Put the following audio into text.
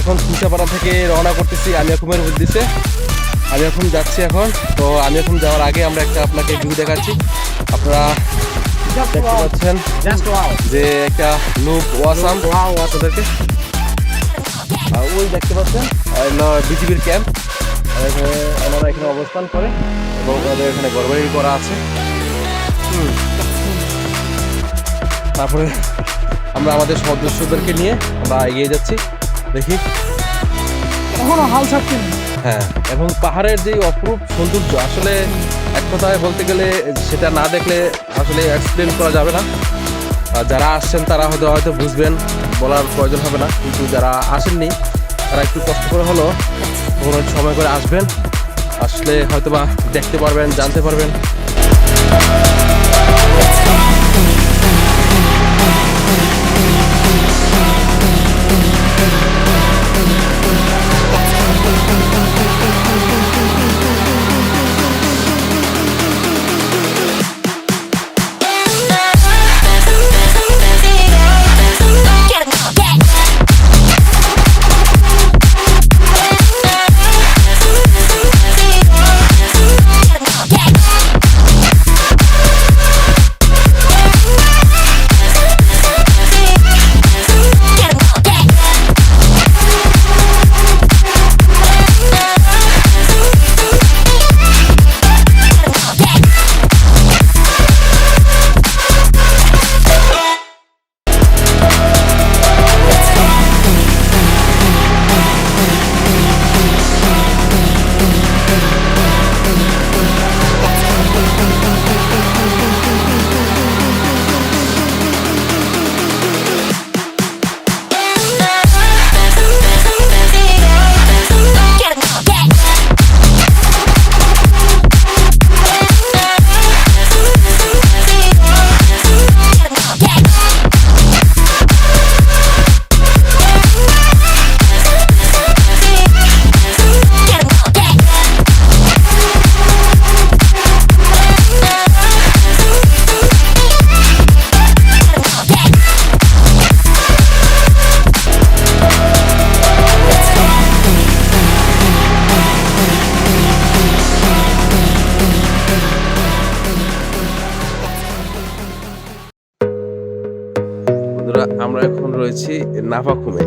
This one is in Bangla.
এখন তুষাপাড়া থেকে রওনা করতেছি আমি এখমের উদ্দেশ্যে। আমি এখন যাচ্ছি এখন। তো আমি এখন যাওয়ার আগে আমরা একটা আপনাকে ভিউ দেখাচ্ছি। আপনারা দেখতে পাচ্ছেন যে একটা লুক ওয়াসাম ওদেরকে ওই দেখতে পাচ্ছেন বিজিবির ক্যাম্প ওনারা এখানে অবস্থান করে এবং ওদের এখানে গড়বাড়ি করা আছে। তারপরে আমরা আমাদের সদস্যদেরকে নিয়ে আমরা এগিয়ে যাচ্ছি। দেখি। এখনও হাল ছাড়ছে হ্যাঁ এবং পাহাড়ের যে অপরূপ সৌন্দর্য আসলে এক কথায় বলতে গেলে সেটা না দেখলে আসলে এক্সপ্লেন করা যাবে না। আর যারা আসছেন তারা হয়তো হয়তো বুঝবেন বলার প্রয়োজন হবে না। কিন্তু যারা আসেননি তারা একটু কষ্ট করে হলো কোনো সময় করে আসবেন। আসলে হয়তো বা দেখতে পারবেন জানতে পারবেন। রয়েছি নাফাখুমে